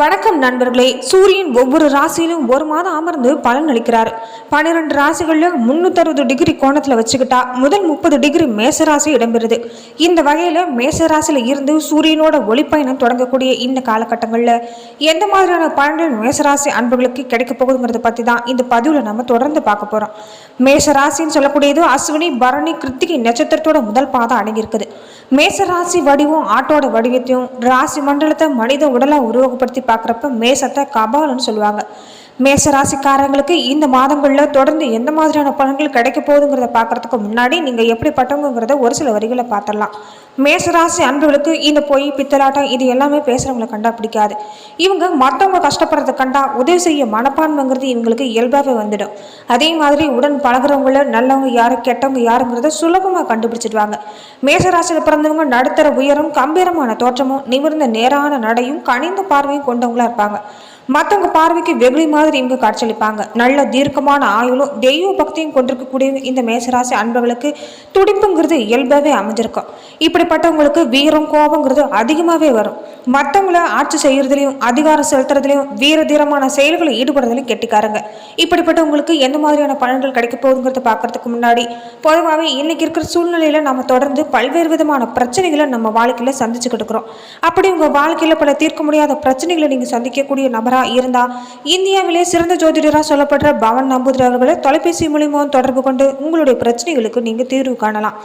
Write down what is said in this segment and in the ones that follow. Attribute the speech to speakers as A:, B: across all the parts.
A: வணக்கம் நண்பர்களே. சூரியன் ஒவ்வொரு ராசியிலும் ஒரு மாதம் அமர்ந்து பலன் அளிக்கிறார். பன்னிரெண்டு ராசிகளில் முன்னூத்தறுபது டிகிரி கோணத்தில் வச்சுக்கிட்டா முதல் முப்பது டிகிரி மேசராசி இடம்பெறுது. இந்த வகையில் மேசராசியில் இருந்து சூரியனோட ஒளிப்பயணம் தொடங்கக்கூடிய இந்த காலகட்டங்களில் எந்த மாதிரியான பலன்கள் மேசராசி அன்புகளுக்கு கிடைக்க போகுதுங்கிறத பற்றி தான் இந்த பதிவில் நம்ம தொடர்ந்து பார்க்க போகிறோம் மேசராசின்னு சொல்லக்கூடியது அஸ்வினி பரணி கிருத்திகை நட்சத்திரத்தோட முதல் பாதம் அடங்கியிருக்குது. மேசராசி வடிவம் ஆட்டோட வடிவத்தையும் ராசி மண்டலத்தை மனித உடலை உருவகப்படுத்தி பார்க்குறப்ப மேசத்தை கபாலன்னு சொல்லுவாங்க. மேச ராசிக்காரங்களுக்கு இந்த மாதங்களில் தொடர்ந்து எந்த மாதிரியான பலன்கள் கிடைக்க போகுதுங்கிறத பார்க்கறதுக்கு முன்னாடி நீங்கள் எப்படிப்பட்டவங்கிறத ஒரு சில வரிகளை பார்த்துடலாம். மேசராசி அன்புகளுக்கு இந்த பொய் பித்தலாட்டம் இது எல்லாமே பேசுகிறவங்களை கண்டா பிடிக்காது. இவங்க மற்றவங்க கஷ்டப்படுறத கண்டா உதவி செய்ய மனப்பான்மைங்கிறது இவங்களுக்கு இயல்பாகவே வந்துடும். அதே மாதிரி உடன் பழகிறவங்கள நல்லவங்க யார் கெட்டவங்க யாருங்கிறத சுலபமாக கண்டுபிடிச்சிடுவாங்க. மேசராசியில் பிறந்தவங்க நடுத்தர உயரம் கம்பீரமான தோற்றமும் நிமிர்ந்த நேரான நடையும் கனிந்த பார்வையும் கொண்டவங்களா இருப்பாங்க. மற்றவங்க பார்வைக்கு வெகுளி மாதிரி இவங்க காட்சியளிப்பாங்க. நல்ல தீர்க்கமான ஆயுளும் தெய்வ பக்தியும் கொண்டிருக்கக்கூடிய இந்த மேசராசி அன்பர்களுக்கு துடிப்புங்கிறது இயல்பாகவே அமைஞ்சிருக்கும். இப்படிப்பட்டவங்களுக்கு வீரம் கோபங்கிறது அதிகமாகவே வரும். மற்றவங்கள ஆட்சி செய்கிறதுலையும் அதிகாரம் செலுத்துறதுலையும் வீர தீரமான செயல்களில் ஈடுபடுறதுலையும் கெட்டிக்காருங்க. இப்படிப்பட்டவங்களுக்கு எந்த மாதிரியான பலன்கள் கிடைக்க போகுதுங்கிறத பார்க்கறதுக்கு முன்னாடி பொதுவாகவே இன்னைக்கு இருக்கிற சூழ்நிலையில நம்ம தொடர்ந்து பல்வேறு விதமான பிரச்சனைகளை நம்ம வாழ்க்கையில சந்திச்சுக்கிட்டு இருக்கிறோம். அப்படி உங்க வாழ்க்கையில பல தீர்க்க முடியாத பிரச்சனைகளை நீங்க சந்திக்கக்கூடிய ஜோதிடராக இருந்தா இந்தியாவிலே சிறந்த ஜோதிடரா சொல்லப்படுற பவன் நம்பூதிரி அவர்களை தொலைபேசி மூலியமாக தொடர்பு கொண்டு உங்களுடைய பிரச்சனைகளுக்கு நீங்க தீர்வு காணலாம்.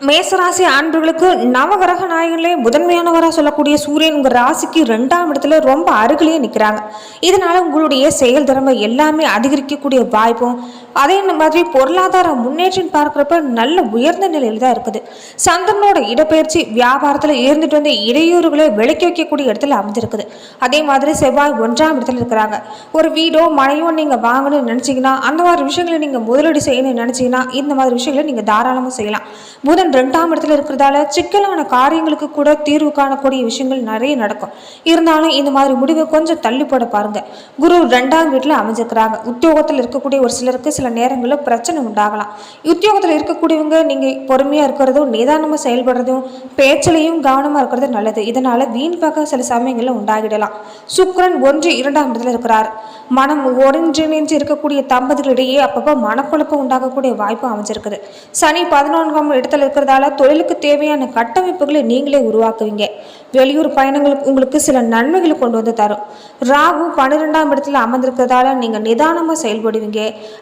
A: மேசராசி ஆண்களுக்கு நவகிரக நாயகங்களே முதன்மையானவராக சொல்லக்கூடிய சூரியன் உங்கள் ராசிக்கு ரெண்டாம் இடத்துல ரொம்ப அருகிலேயே நிற்கிறாங்க இதனால் உங்களுடைய செயல் திறமை எல்லாமே அதிகரிக்கக்கூடிய வாய்ப்பும் அதே மாதிரி பொருளாதார முன்னேற்றம் பார்க்குறப்ப நல்ல உயர்ந்த நிலையில் தான் இருக்குது. சந்திரனோட இடப்பெயர்ச்சி வியாபாரத்தில் இருந்துட்டு வந்த இடையூறுகளை விளக்கி வைக்கக்கூடிய இடத்துல அமைஞ்சிருக்குது. அதே மாதிரி செவ்வாய் ஒன்றாம் இடத்துல இருக்கிறாங்க. ஒரு வீடோ மனையோ நீங்கள் வாங்கணும்னு நினச்சிங்கன்னா அந்த மாதிரி விஷயங்களை நீங்கள் முதலீடு செய்யணும்னு நினச்சிங்கன்னா இந்த மாதிரி விஷயங்களை நீங்கள் தாராளமாக செய்யலாம். புதன் ரெண்டாம் இடத்துல இருக்கிறதால சிக்கலான காரியங்களுக்கு கூட தீர்வு காணக்கூடிய விஷயங்கள் நிறைய நடக்கும். இருந்தாலும் இந்த மாதிரி முடிவை கொஞ்சம் தள்ளி போட பாருங்க. குரு ரெண்டாம் வீட்டில் அமைஞ்சிருக்கிறாங்க. உத்தியோகத்தில் இருக்கக்கூடிய ஒரு சிலருக்கு சில நேரங்களில் பிரச்சனை உண்டாகலாம். உத்தியோகத்தில் இருக்கக்கூடியவங்க நீங்கள் பொறுமையாக இருக்கிறதும் நிதானமாக செயல்படுறதும் பேச்சிலையும் கவனமாக இருக்கிறது நல்லது. இதனால் வீண் பக்கம் சில சமயங்களில் உண்டாகிடலாம். சுக்கரன் ஒன்று இரண்டாம் இடத்துல இருக்கிறார். மனம் ஒன்றிணைஞ்சு இருக்கக்கூடிய தம்பதிகளிடையே அப்பப்போ மனக்குழப்பம் உண்டாகக்கூடிய வாய்ப்பு அமைஞ்சிருக்குது. சனி பதினொன்றாம் இடத்துல இருக்கிறதால தொழிலுக்கு தேவையான கட்டமைப்புகளை நீங்களே உருவாக்குவீங்க. வெளியூர் பயணங்களுக்கு உங்களுக்கு சில நன்மைகளை கொண்டு வந்து தரும். ராகு பன்னிரெண்டாம் இடத்துல அமர்ந்திருக்கிறதால நீங்கள் நிதானமாக செயல்படுவீங்க.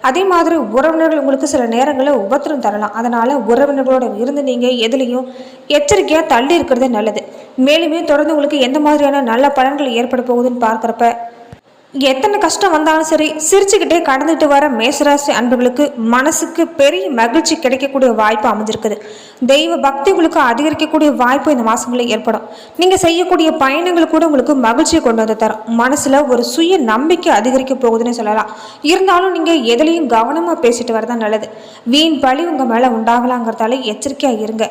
A: அதே மாதிரி உறவினர்கள் உங்களுக்கு சில நேரங்களில் உபத்திரம் தரலாம். அதனால் உறவினர்களோட இருந்து நீங்கள் எதுலேயும் எச்சரிக்கையாக தள்ளி இருக்கிறது நல்லது. மேலுமே தொடர்ந்து உங்களுக்கு எந்த மாதிரியான நல்ல பலன்கள் ஏற்பட போகுதுன்னு பார்க்குறப்ப எத்தனை கஷ்டம் வந்தாலும் சரி சிரிச்சுக்கிட்டே கடந்துட்டு வர மேசராசி அன்புகளுக்கு மனசுக்கு பெரிய மகிழ்ச்சி கிடைக்கக்கூடிய வாய்ப்பு அமைஞ்சிருக்குது. தெய்வ பக்தி உங்களுக்கு அதிகரிக்கக்கூடிய வாய்ப்பு இந்த மாதங்களில் ஏற்படும். நீங்கள் செய்யக்கூடிய பயணங்கள் கூட உங்களுக்கு மகிழ்ச்சியை கொண்டு வந்து தரும். மனசில் ஒரு சுய நம்பிக்கை அதிகரிக்க போகுதுன்னு சொல்லலாம். இருந்தாலும் நீங்கள் எதுலேயும் கவனமாக பேசிட்டு வரதான் நல்லது. வீண் பழி உங்கள் மேலே உண்டாகலாங்கிறதால எச்சரிக்கையாக இருங்க.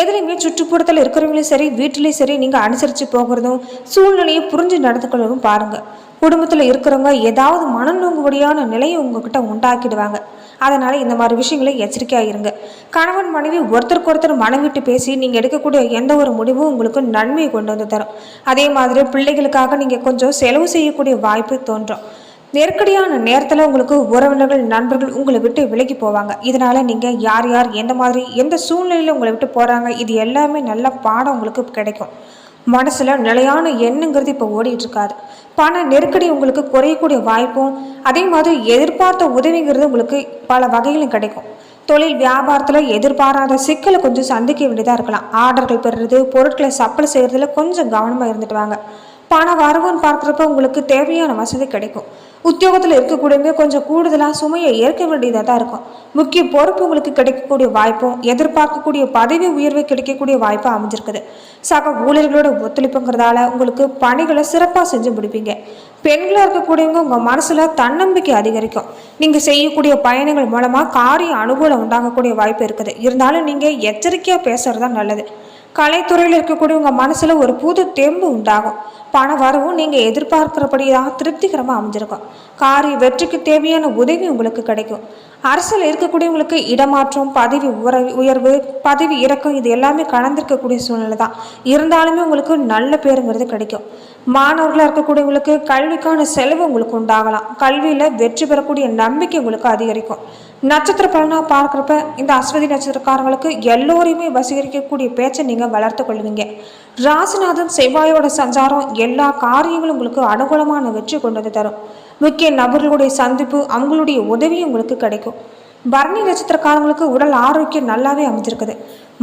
A: எதுலேயுமே சுற்றுப்புறத்தில் இருக்கிறவங்களையும் சரி வீட்டிலையும் சரி நீங்கள் அனுசரித்து போகிறதும் சூழ்நிலையை புரிஞ்சு நடந்துக்கொள்ளவும் பாருங்கள் குடும்பத்தில் இருக்கிறவங்க ஏதாவது மனநோங்குபடியான நிலையை உங்ககிட்ட உண்டாக்கிடுவாங்க. அதனால் இந்த மாதிரி விஷயங்களை எச்சரிக்கையாக இருங்க. கணவன் மனைவி ஒருத்தருக்கு ஒருத்தர் மனம் விட்டு பேசி நீங்கள் எடுக்கக்கூடிய எந்த ஒரு முடிவும் உங்களுக்கு நன்மையை கொண்டு வந்து தரும். அதே மாதிரி பிள்ளைகளுக்காக நீங்கள் கொஞ்சம் செலவு செய்யக்கூடிய வாய்ப்பு தோன்றும். நெருக்கடியான நேரத்தில் உங்களுக்கு உறவினர்கள் நண்பர்கள் உங்களை விட்டு விலகி போவாங்க. இதனால் நீங்கள் யார் யார் எந்த மாதிரி எந்த சூழ்நிலையில் உங்களை விட்டு போகிறாங்க இது எல்லாமே நல்ல பாடம் உங்களுக்கு கிடைக்கும். மனசில் நிலையான எண்ணங்கிறது இப்போ ஓடிட்டுருக்காரு. பண நெருக்கடி உங்களுக்கு குறையக்கூடிய வாய்ப்பும் அதே மாதிரி எதிர்பார்த்த உதவிங்கிறது உங்களுக்கு பல வகையிலும் கிடைக்கும். தொழில் வியாபாரத்தில் எதிர்பாராத சிக்கலை கொஞ்சம் சந்திக்க வேண்டியதாக இருக்கலாம். ஆர்டர்கள் பெறுறது பொருட்களை சப்ளை செய்கிறதுல கொஞ்சம் கவனமாக இருந்துட்டு வாங்க. பண வரவுன்னு பார்க்குறப்ப உங்களுக்கு தேவையான வசதி கிடைக்கும். உத்தியோகத்தில் இருக்கக்கூடியவங்க கொஞ்சம் கூடுதலாக சுமையை ஏற்க வேண்டியதாக தான் இருக்கும். முக்கிய பொறுப்பு உங்களுக்கு கிடைக்கக்கூடிய வாய்ப்பும் எதிர்பார்க்கக்கூடிய பதவி உயர்வு கிடைக்கக்கூடிய வாய்ப்பும் அமைஞ்சிருக்குது. சக ஊழியர்களோட ஒத்துழைப்புங்கிறதால உங்களுக்கு பணிகளை சிறப்பாக செஞ்சு முடிப்பீங்க. பெண்களாக இருக்கக்கூடியவங்க உங்கள் மனசில் தன்னம்பிக்கை அதிகரிக்கும். நீங்கள் செய்யக்கூடிய பயணங்கள் மூலமாக காரிய அனுகூலம் உண்டாகக்கூடிய வாய்ப்பு இருக்குது. இருந்தாலும் நீங்கள் எச்சரிக்கையாக பேசுகிறது தான் நல்லது. கலைத்துறையில் இருக்கக்கூடிய உங்கள் மனசில் ஒரு புது தெம்பு உண்டாகும். பண வரவும் நீங்கள் எதிர்பார்க்கிறபடியாக திருப்திகரமாக அமைஞ்சிருக்கும். காரிய வெற்றிக்கு தேவையான உதவி உங்களுக்கு கிடைக்கும். அரசியல் இருக்கக்கூடியவங்களுக்கு இடமாற்றம் பதவி உயர்வு பதவி இறக்கம் இது எல்லாமே கலந்திருக்கக்கூடிய சூழ்நிலை தான். இருந்தாலுமே உங்களுக்கு நல்ல பேருங்கிறது கிடைக்கும். மாணவர்களாக இருக்கக்கூடியவங்களுக்கு கல்விக்கான செலவு உங்களுக்கு உண்டாகலாம். கல்வியில் வெற்றி பெறக்கூடிய நம்பிக்கை உங்களுக்கு அதிகரிக்கும். நட்சத்திர பலனாக பார்க்குறப்ப இந்த அஸ்வதி நட்சத்திரக்காரங்களுக்கு எல்லோரையுமே வசீகரிக்கக்கூடிய பேச்சை நீங்கள் வளர்த்து கொள்வீங்க ராசிநாதன் செவ்வாயோட சஞ்சாரம் எல்லா காரியங்களும் உங்களுக்கு அனுகூலமான வெற்றி கொண்டு வந்து தரும். முக்கிய நபர்களுடைய சந்திப்பு அவங்களுடைய உதவி உங்களுக்கு கிடைக்கும். பரணி நட்சத்திரக்காரங்களுக்கு உடல் ஆரோக்கியம் நல்லாவே அமைஞ்சிருக்குது.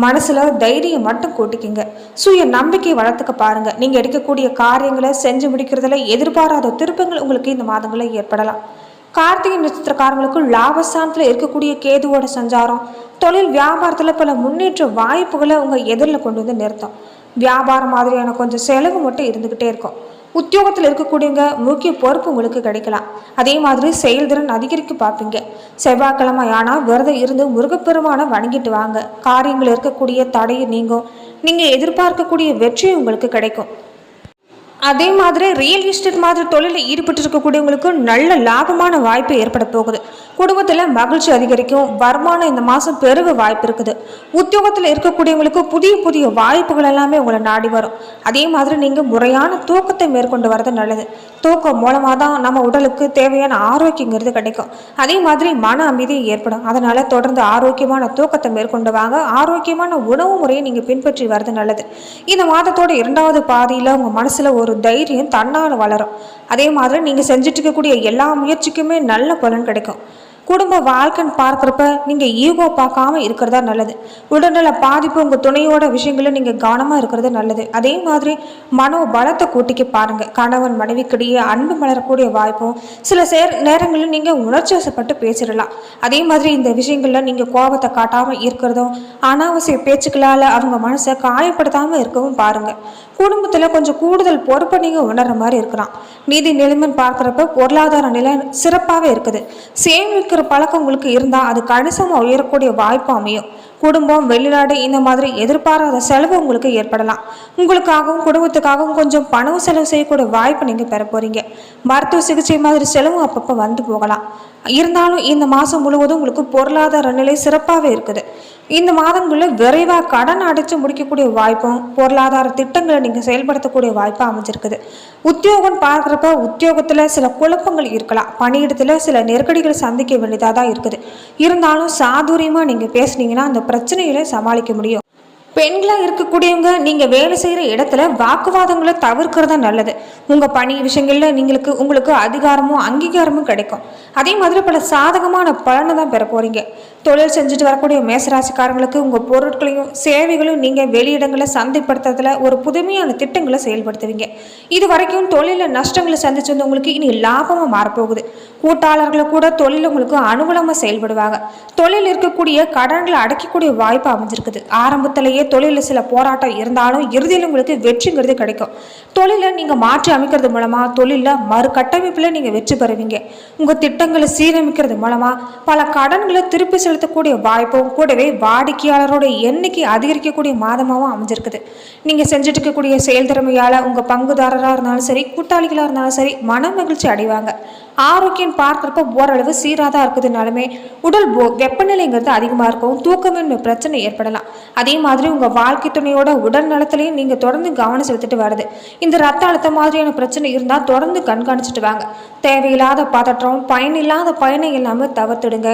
A: மனசில் தைரியம் மட்டும் கூட்டிக்கிங்க. சுய நம்பிக்கை வளர்த்துக்க பாருங்கள் நீங்கள் எடுக்கக்கூடிய காரியங்களை செஞ்சு முடிக்கிறதுல எதிர்பாராத திருப்பங்கள் உங்களுக்கு இந்த மாதங்களில் ஏற்படலாம். கார்த்திகை நட்சத்திரக்காரங்களுக்கு லாபஸ்தானத்தில் இருக்கக்கூடிய கேதுவோட சஞ்சாரம். தொழில் வியாபாரத்தில் பல முன்னேற்ற வாய்ப்புகளை உங்கள் எதிரில் கொண்டு வந்து நிறுத்தும். வியாபாரம் மாதிரியான கொஞ்சம் செலவு மட்டும் இருந்துக்கிட்டே இருக்கும். உத்தியோகத்தில் இருக்கக்கூடியவங்க முக்கிய பொறுப்பு உங்களுக்கு கிடைக்கலாம். அதே மாதிரி செயல்திறன் அதிகரிக்க பார்ப்பீங்க. செவ்வாய்க்கிழமை ஆனால் விரதம் இருந்து முருகப்பெருமானை வணங்கிட்டு வாங்க. காரியங்கள் இருக்கக்கூடிய தடையை நீங்கும். நீங்கள் எதிர்பார்க்கக்கூடிய வெற்றி உங்களுக்கு கிடைக்கும். அதே மாதிரி ரியல் எஸ்டேட் மாதிரி தொழிலில் ஈடுபட்டு இருக்கக்கூடியவங்களுக்கு நல்ல லாபமான வாய்ப்பு ஏற்பட போகுது. குடும்பத்தில் மகிழ்ச்சி அதிகரிக்கும். வருமானம் இந்த மாதம் பெருக வாய்ப்பு இருக்குது. உத்தியோகத்தில் இருக்கக்கூடியவங்களுக்கு புதிய புதிய வாய்ப்புகள் எல்லாமே உங்களை நாடி வரும். அதே மாதிரி நீங்கள் முறையான தூக்கத்தை மேற்கொண்டு வரது நல்லது. தூக்கம் மூலமாக தான் நம்ம உடலுக்கு தேவையான ஆரோக்கியங்கிறது கிடைக்கும். அதே மாதிரி மன அமைதி ஏற்படும். அதனால் தொடர்ந்து ஆரோக்கியமான தூக்கத்தை மேற்கொண்டு வாங்க ஆரோக்கியமான உணவு முறையை நீங்கள் பின்பற்றி வரது நல்லது. இந்த மாதத்தோட இரண்டாவது பாதியில் உங்கள் மனசில் ஒரு தைரியம் தன்னால் வளரும். அதே மாதிரி நீங்கள் செஞ்சுட்டு இருக்கக்கூடிய எல்லா முயற்சிக்குமே நல்ல பலன் கிடைக்கும். குடும்ப வாழ்க்கைன்னு பார்க்குறப்ப நீங்கள் ஈகோ பார்க்காம இருக்கிறதா நல்லது. உடல்நல பாதிப்பு உங்கள் துணையோட விஷயங்களும் நீங்கள் கவனமாக இருக்கிறது நல்லது. அதே மாதிரி மனோ பலத்தை கூட்டிக்க பாருங்கள் கணவன் மனைவிக்கிடையே அன்பு மலரக்கூடிய வாய்ப்பும் சில சேர் நேரங்களில் நீங்கள் உணர்ச்சி வசப்பட்டு பேசிடலாம். அதே மாதிரி இந்த விஷயங்களில் நீங்கள் கோபத்தை காட்டாமல் இருக்கிறதும் அனாவசிய பேச்சுக்களால் அவங்க மனசை காயப்படுத்தாமல் இருக்கவும் பாருங்கள் குடும்பத்தில் கொஞ்சம் கூடுதல் பொறுப்பை நீங்கள் உணர்ற மாதிரி இருக்கலாம். நிதி நிலைமைன்னு பார்க்குறப்ப பொருளாதார நிலை சிறப்பாகவே இருக்குது. சேமிக்கிற பழக்கம் உங்களுக்கு இருந்தால் அது கணிசமாக உயரக்கூடிய வாய்ப்பு அமையும். குடும்பம் வெளிநாடு இந்த மாதிரி எதிர்பாராத செலவு உங்களுக்கு ஏற்படலாம். உங்களுக்காகவும் குடும்பத்துக்காகவும் கொஞ்சம் பணம் செலவு செய்யக்கூடிய வாய்ப்பு நீங்கள் பெற போகிறீங்க மருத்துவ சிகிச்சை மாதிரி செலவு அப்பப்போ வந்து போகலாம். இருந்தாலும் இந்த மாதம் முழுவதும் உங்களுக்கு பொருளாதார நிலை சிறப்பாகவே இருக்குது. இந்த மாதங்களில் விரைவாக கடன் அடைச்சு முடிக்கக்கூடிய வாய்ப்பும் பொருளாதார திட்டங்களை நீங்கள் செயல்படுத்தக்கூடிய வாய்ப்பாக அமைஞ்சிருக்குது. உத்தியோகம் பார்க்குறப்ப உத்தியோகத்தில் சில குழப்பங்கள் இருக்கலாம். பணியிடத்தில் சில நெருக்கடிகளை சந்திக்க வேண்டியதாக தான் இருக்குது. இருந்தாலும் சாதுரியமாக நீங்கள் பேசுனீங்கன்னா அந்த பிரச்சனைகளை சமாளிக்க முடியும். பெண்களாக இருக்கக்கூடியவங்க நீங்கள் வேலை செய்கிற இடத்துல வாக்குவாதங்களை தவிர்க்கிறது நல்லது. உங்கள் பணி விஷயங்களில் நீங்களுக்கு உங்களுக்கு அதிகாரமும் அங்கீகாரமும் கிடைக்கும். அதே மாதிரி பல சாதகமான பலனை தான் பெற போகிறீங்க தொழில் செஞ்சுட்டு வரக்கூடிய மேசராசிக்காரங்களுக்கு உங்கள் பொருட்களையும் சேவைகளையும் நீங்கள் வெளியிடங்களில் சந்தைப்படுத்துறதுல ஒரு புதுமையான திட்டங்களை செயல்படுத்துவீங்க. இது வரைக்கும் தொழிலில் நஷ்டங்களை சந்திச்சு வந்தவங்களுக்கு இனி லாபமாக மாறப்போகுது. கூட்டாளர்களை கூட தொழில் உங்களுக்கு அனுகூலமாக செயல்படுவாங்க. தொழில் இருக்கக்கூடிய கடன்களை அடைக்கக்கூடிய வாய்ப்பு அமைஞ்சிருக்குது. ஆரம்பத்திலேயே தொழிலில் சில போராட்டம் இருந்தாலும் இறுதியில் உங்களுக்கு வெற்றிங்கிறது கிடைக்கும். தொழிலை நீங்கள் மாற்றி அமைக்கிறது மூலமாக தொழிலில் மறுகட்டமைப்பில் நீங்கள் வெற்றி பெறுவீங்க. உங்கள் திட்டங்களை சீரமைக்கிறது மூலமாக பல கடன்களை திருப்பி செலுத்தக்கூடிய வாய்ப்பும் கூடவே வாடிக்கையாளரோட எண்ணிக்கை அதிகரிக்கக்கூடிய மாதமாகவும் அமைஞ்சிருக்குது. நீங்கள் செஞ்சுட்டு இருக்கக்கூடிய செயல் திறமையால் உங்கள் பங்குதாரராக இருந்தாலும் சரி கூட்டாளிகளாக இருந்தாலும் சரி மன மகிழ்ச்சி அடைவாங்க. ஆரோக்கியம் பார்க்குறப்ப ஓரளவு சீராக தான் இருக்குதுனாலுமே உடல் வெப்பநிலைங்கிறது அதிகமாக இருக்கும் தூக்கமின்மை பிரச்சனை ஏற்படலாம். அதே மாதிரி உங்கள் வாழ்க்கை துணையோட உடல் நலத்திலையும் நீங்கள் தொடர்ந்து கவனம் செலுத்திட்டு வருது இந்த ரத்த அழுத்தம் மாதிரியான பிரச்சனை இருந்தால் தொடர்ந்து கண்காணிச்சிட்டு வாங்க. தேவையில்லாத பதற்றம் பயனில்லாத பயணம் எல்லாமே தவிர்த்துடுங்க.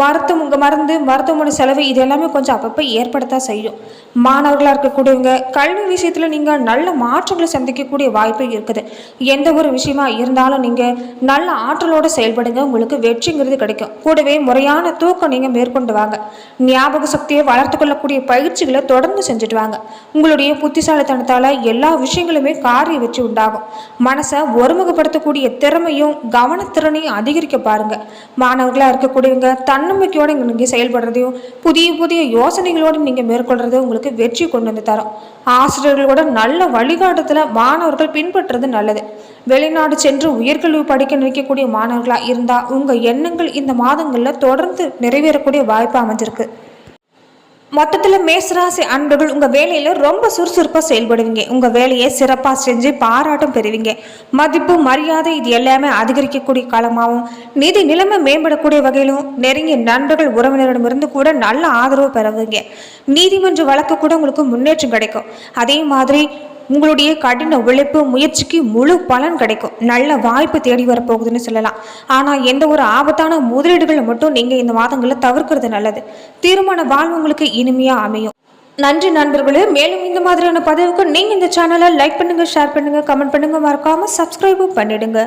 A: மருத்துவம் உங்கள் மருந்து மருத்துவமனை செலவு இது எல்லாமே கொஞ்சம் அப்பப்போ ஏற்படத்தான் செய்யும். மாணவர்களாக இருக்கக்கூடியவங்க கல்வி விஷயத்தில் நீங்கள் நல்ல மாற்றங்களை சந்திக்கக்கூடிய வாய்ப்பு இருக்குது. எந்த ஒரு விஷயமா இருந்தாலும் நீங்கள் நல்ல ஆற்றலோடு செயல்படுங்க. உங்களுக்கு வெற்றிங்கிறது கிடைக்கும். கூடவே முறையான தூக்கம் நீங்கள் மேற்கொண்டு வாங்க. ஞாபக சக்தியை வளர்த்து கொள்ளக்கூடிய பயிற்சிகளை தொடர்ந்து செஞ்சுட்டு வாங்க. உங்களுடைய புத்திசாலித்தனத்தால் எல்லா விஷயங்களுமே காரிய வெற்றி உண்டாகும். மனசை ஒருமுகப்படுத்தக்கூடிய திறமையும் கவனத்திறனையும் அதிகரிக்க பாருங்க. மாணவர்களாக இருக்கக்கூடியவங்க தன்னம்பிக்கையோடு நீங்கள் செயல்படுறதையும் புதிய புதிய யோசனைகளோடு நீங்கள் மேற்கொள்றதையும் உங்களுக்கு வெற்றி கொண்டு வந்து தரும். ஆசிரியர்களோட நல்ல வழிகாட்டுதல மாணவர்கள் பின்பற்றுறது நல்லது. வெளிநாடு சென்று உயர்கல்வி படிக்க நினைக்கக்கூடிய மாணவர்களாக இருந்தால் உங்கள் எண்ணங்கள் இந்த மாதங்களில் தொடர்ந்து நிறைவேறக்கூடிய வாய்ப்பு அமைஞ்சிருக்கு. மொத்தத்தில் மேசராசி அன்பர்கள் உங்கள் வேலையில் ரொம்ப சுறுசுறுப்பாக செயல்படுவீங்க. உங்கள் வேலையை சிறப்பாக செஞ்சு பாராட்டும் பெறுவீங்க. மதிப்பு மரியாதை இது எல்லாமே அதிகரிக்கக்கூடிய காலமாகவும் நிதி நிலைமை மேம்படக்கூடிய வகையிலும் நெருங்கிய நண்பர்கள் உறவினரிடமிருந்து கூட நல்ல ஆதரவு பெறுவீங்க. நீதிமன்ற வழக்கு கூட உங்களுக்கு முன்னேற்றம் கிடைக்கும். அதே மாதிரி உங்களுடைய கடின உழைப்பு முயற்சிக்கு முழு பலன் கிடைக்கும். நல்ல வாய்ப்பு தேடி வரப்போகுதுன்னு சொல்லலாம். ஆனால் எந்த ஒரு ஆபத்தான முதலீடுகளை மட்டும் நீங்கள் இந்த மாதங்களில் தவிர்க்கிறது நல்லது. தீர்மான வாழ்வு உங்களுக்கு இனிமையாக அமையும். நன்றி நண்பர்களே. மேலும் இந்த மாதிரியான பதிவுக்கு நீங்கள் இந்த சேனலை லைக் பண்ணுங்கள் ஷேர் பண்ணுங்கள் கமெண்ட் பண்ணுங்கள் மறக்காமல் சப்ஸ்கிரைபும் பண்ணிடுங்க.